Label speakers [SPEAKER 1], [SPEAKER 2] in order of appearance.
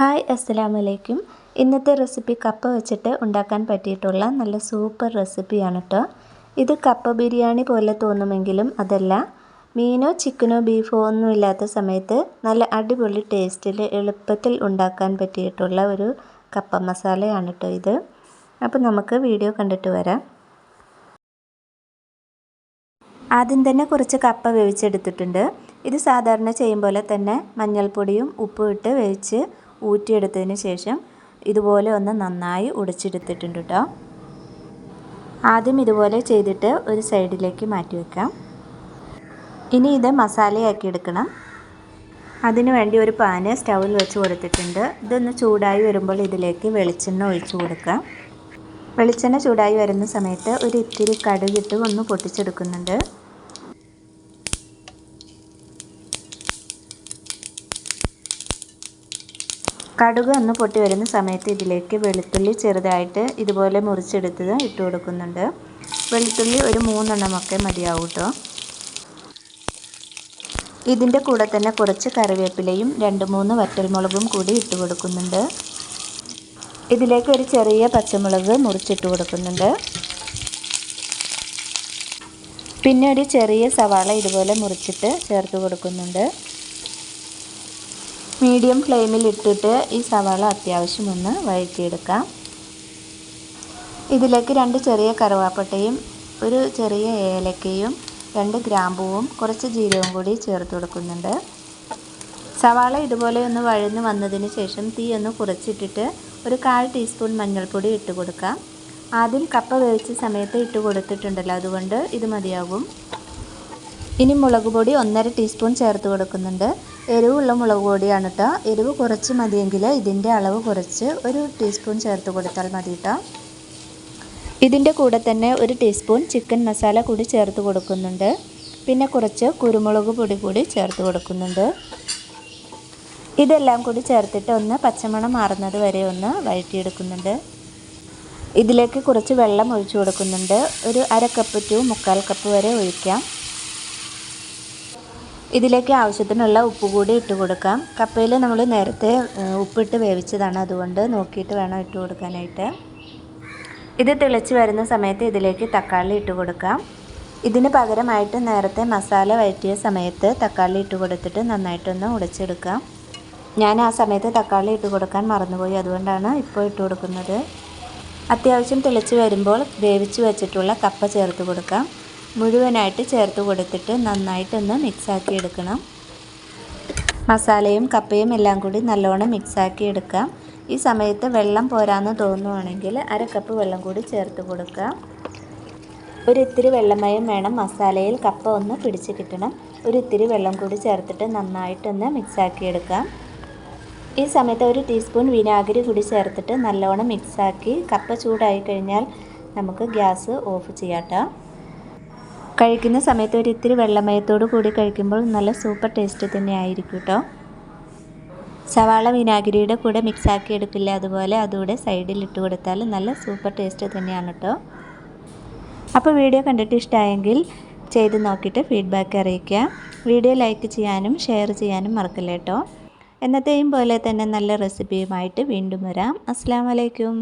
[SPEAKER 1] Hi അസ്സലാമു അലൈക്കും ഇന്നത്തെ റെസിപ്പി കപ്പ വെച്ചിട്ട് ഉണ്ടാക്കാൻ പറ്റിയിട്ടുള്ള നല്ല സൂപ്പർ റെസിപ്പിയാണ് കേട്ടോ ഇത് കപ്പ ബിരിയാണി പോലെ തോന്നുമെങ്കിലും അതല്ല. മീനോ ചിക്കനോ ബീഫോ ഒന്നും ഇല്ലാത്ത സമയത്ത് നല്ല അടിപൊളി ടേസ്റ്റിൽ എളുപ്പത്തിൽ ഉണ്ടാക്കാൻ പറ്റിയിട്ടുള്ള ഒരു കപ്പ മസാലയാണ് കേട്ടോ ഇത്. അപ്പോൾ നമുക്ക് വീഡിയോ കണ്ടിട്ട് വരാം. ആദ്യം തന്നെ കുറച്ച് കപ്പ വേവിച്ചെടുത്തിട്ടുണ്ട്. ഇത് സാധാരണ ചെയ്യും പോലെ തന്നെ മഞ്ഞൾപ്പൊടിയും ഉപ്പും ഇട്ട് വേവിച്ച് ഊറ്റിയെടുത്തതിന് ശേഷം ഇതുപോലെ ഒന്ന് നന്നായി ഉടച്ചെടുത്തിട്ടുണ്ട് കേട്ടോ ആദ്യം ഇതുപോലെ ചെയ്തിട്ട് ഒരു സൈഡിലേക്ക് മാറ്റി വെക്കാം. ഇനി ഇത് മസാലയാക്കി എടുക്കണം. അതിനു വേണ്ടി ഒരു പാന് സ്റ്റൗവിൽ വെച്ച് കൊടുത്തിട്ടുണ്ട്. ഇതൊന്ന് ചൂടായി വരുമ്പോൾ ഇതിലേക്ക് വെളിച്ചെണ്ണ ഒഴിച്ചു കൊടുക്കാം. വെളിച്ചെണ്ണ ചൂടായി വരുന്ന സമയത്ത് ഒരു ഇത്തിരി കടുകിട്ട് ഒന്ന് പൊട്ടിച്ചെടുക്കുന്നുണ്ട്. കടുക് ഒന്ന് പൊട്ടി വരുന്ന സമയത്ത് ഇതിലേക്ക് വെളുത്തുള്ളി ചെറുതായിട്ട് ഇതുപോലെ മുറിച്ചെടുത്തത് ഇട്ട് കൊടുക്കുന്നുണ്ട്. വെളുത്തുള്ളി ഒരു മൂന്നെണ്ണമൊക്കെ മതിയാവും കേട്ടോ ഇതിന്റെ കൂടെ തന്നെ കുറച്ച് കറിവേപ്പിലയും രണ്ട് മൂന്ന് വറ്റൽമുളകും കൂടി ഇട്ട് കൊടുക്കുന്നുണ്ട്. ഇതിലേക്ക് ഒരു ചെറിയ പച്ചമുളക് മുറിച്ചിട്ട് കൊടുക്കുന്നുണ്ട്. പിന്നെ ഒരു ചെറിയ സവാള ഇതുപോലെ മുറിച്ചിട്ട് ചേർത്ത് കൊടുക്കുന്നുണ്ട്. മീഡിയം ഫ്ലെയിമിൽ ഇട്ടിട്ട് ഈ സവാള അത്യാവശ്യം ഒന്ന് വഴറ്റിയെടുക്കാം. ഇതിലേക്ക് രണ്ട് ചെറിയ കറുവാപ്പട്ടയും ഒരു ചെറിയ ഏലക്കയും രണ്ട് ഗ്രാമ്പുവും കുറച്ച് ജീരകവും കൂടി ചേർത്ത് കൊടുക്കുന്നുണ്ട്. സവാള ഇതുപോലെ ഒന്ന് വഴന്ന് വന്നതിന് ശേഷം തീ ഒന്ന് കുറച്ചിട്ടിട്ട് ഒരു കാൽ ടീസ്പൂൺ മഞ്ഞൾപ്പൊടി ഇട്ട് കൊടുക്കാം. ആദ്യം കപ്പ വേവിച്ച സമയത്ത് ഇട്ട് കൊടുത്തിട്ടുണ്ടല്ലോ അതുകൊണ്ട് ഇത് മതിയാകും. ഇനി മുളക് പൊടി ഒന്നര ടീസ്പൂൺ ചേർത്ത് കൊടുക്കുന്നുണ്ട്. എരിവുള്ള മുളക് പൊടിയാണ് കേട്ടോ എരിവ് കുറച്ച് മതിയെങ്കിൽ ഇതിന്റെ അളവ് കുറച്ച് ഒരു ടീസ്പൂൺ ചേർത്ത് കൊടുത്താൽ മതി കേട്ടോ ഇതിന്റെ കൂടെ തന്നെ ഒരു ടീസ്പൂൺ ചിക്കൻ മസാല കൂടി ചേർത്ത് കൊടുക്കുന്നുണ്ട്. പിന്നെ കുറച്ച് കുരുമുളക് പൊടി കൂടി ചേർത്ത് കൊടുക്കുന്നുണ്ട്. ഇതെല്ലാം കൂടി ചേർത്തിട്ട് ഒന്ന് പച്ചമണം മാറുന്നത് വരെ ഒന്ന് വഴറ്റിയെടുക്കുന്നുണ്ട്. ഇതിലേക്ക് കുറച്ച് വെള്ളം ഒഴിച്ചു കൊടുക്കുന്നുണ്ട്. ഒരു അര കപ്പ് ടു മുക്കാൽ കപ്പ് വരെ ഒഴിക്കാം. ഇതിലേക്ക് ആവശ്യത്തിനുള്ള ഉപ്പ് കൂടി ഇട്ട് കൊടുക്കാം. കപ്പയിൽ നമ്മൾ നേരത്തെ ഉപ്പിട്ട് വേവിച്ചതാണ്. അതുകൊണ്ട് നോക്കിയിട്ട് വേണം ഇട്ട് കൊടുക്കാനായിട്ട്. ഇത് തിളച്ച് വരുന്ന സമയത്ത് ഇതിലേക്ക് തക്കാളി ഇട്ട് കൊടുക്കാം. ഇതിന് പകരമായിട്ട് നേരത്തെ മസാല വഴറ്റിയ സമയത്ത് തക്കാളി ഇട്ട് കൊടുത്തിട്ട് നന്നായിട്ടൊന്ന് ഉടച്ചെടുക്കാം. ഞാൻ ആ സമയത്ത് തക്കാളി ഇട്ട് കൊടുക്കാൻ മറന്നുപോയി. അതുകൊണ്ടാണ് ഇപ്പോൾ ഇട്ട് കൊടുക്കുന്നത്. അത്യാവശ്യം തിളച്ച് വരുമ്പോൾ വേവിച്ച് വെച്ചിട്ടുള്ള കപ്പ ചേർത്ത് കൊടുക്കാം. മുഴുവനായിട്ട് ചേർത്ത് കൊടുത്തിട്ട് നന്നായിട്ടൊന്ന് മിക്സാക്കി എടുക്കണം. മസാലയും കപ്പയും എല്ലാം കൂടി നല്ലോണം മിക്സാക്കി എടുക്കാം. ഈ സമയത്ത് വെള്ളം പോരാന്ന് തോന്നുവാണെങ്കിൽ അര കപ്പ് വെള്ളം കൂടി ചേർത്ത് കൊടുക്കാം. ഒരു ഇത്തിരി വെള്ളമയം വേണം. മസാലയിൽ കപ്പ ഒന്ന് പിടിച്ച് കിട്ടണം. ഒരു ഇത്തിരി വെള്ളം കൂടി ചേർത്തിട്ട് നന്നായിട്ടൊന്ന് മിക്സാക്കി എടുക്കാം. ഈ സമയത്ത് ഒരു ടീസ്പൂൺ വിനാഗിരി കൂടി ചേർത്തിട്ട് നല്ലോണം മിക്സാക്കി കപ്പ ചൂടായി കഴിഞ്ഞാൽ നമുക്ക് ഗ്യാസ് ഓഫ് ചെയ്യാട്ടോ. കഴിക്കുന്ന സമയത്ത് ഒരു ഇത്തിരി വെള്ളമയത്തോടു കൂടി കഴിക്കുമ്പോൾ നല്ല സൂപ്പർ ടേസ്റ്റ് തന്നെ ആയിരിക്കും കേട്ടോ സവാള വിനാഗിരിയുടെ കൂടെ മിക്സാക്കി എടുക്കില്ല അതുപോലെ അതുകൂടെ സൈഡിൽ ഇട്ട് കൊടുത്താൽ നല്ല സൂപ്പർ ടേസ്റ്റ് തന്നെയാണ് കേട്ടോ അപ്പോൾ വീഡിയോ കണ്ടിട്ട് ഇഷ്ടമായെങ്കിൽ ചെയ്ത് നോക്കിയിട്ട് ഫീഡ്ബാക്ക് അറിയിക്കുക. വീഡിയോ ലൈക്ക് ചെയ്യാനും ഷെയർ ചെയ്യാനും മറക്കില്ല കേട്ടോ എന്നത്തെയും പോലെ തന്നെ നല്ല റെസിപ്പിയുമായിട്ട് വീണ്ടും വരാം. അസ്സാം വലൈക്കും